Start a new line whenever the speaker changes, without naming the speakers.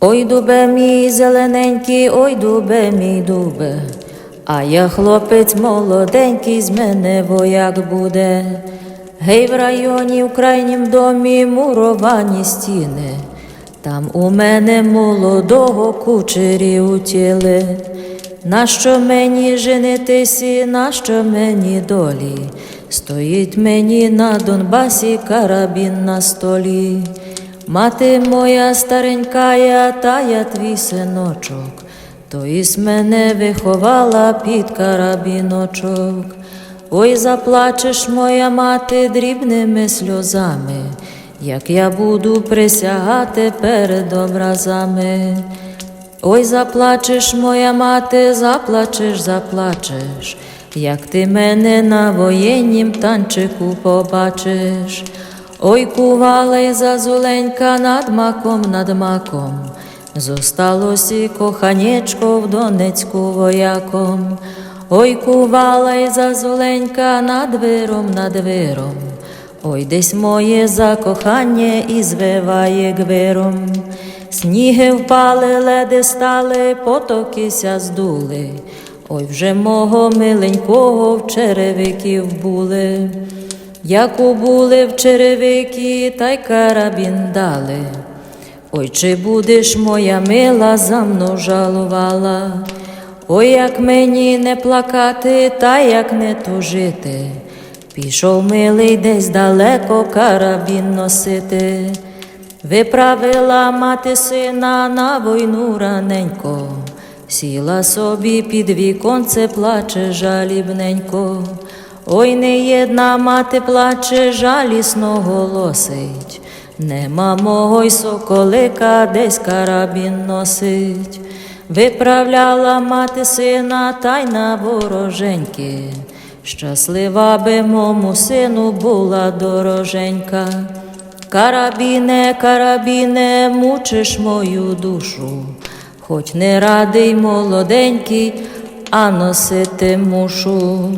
Ой, дубе мій зелененький, ой, дубе мій дубе, а я хлопець молоденький, з мене вояк буде. Гей, в районі в крайнім домі муровані стіни, там у мене молодого кучері утіли. Нащо мені женитися, нащо мені долі? Стоїть мені на Донбасі карабін на столі. Мати моя старенька, я, та я твій синочок, то із мене виховала під карабіночок. Ой, заплачеш, моя мати, дрібними сльозами, як я буду присягати перед образами. Ой, заплачеш, моя мати, заплачеш, заплачеш, як ти мене на воєннім танчику побачиш. Ой, кувала й зазуленька над маком, над маком, зосталось і коханечко в Донецьку вояком. Ой, кувала зазуленька над виром, над виром. Ой, десь моє закохання і звиває гвиром. Сніги впали, леди стали, потокися здули. Ой, вже мого миленького в черевиків були. Як убули в черевики, та й карабін дали. Ой, чи будеш моя мила за мною жалувала? Ой, як мені не плакати, та як не тужити. Пішов милий десь далеко карабін носити. Виправила мати сина на війну раненько, сіла собі під віконце, плаче жалібненько. Ой, не єдна мати плаче, жалісно голосить. Нема мого й соколика, десь карабін носить. Виправляла мати сина та й на вороженьки. Щаслива би мому сину була дороженька. Карабіне, карабіне, мучиш мою душу, хоч не радий молоденький, а носити мушу.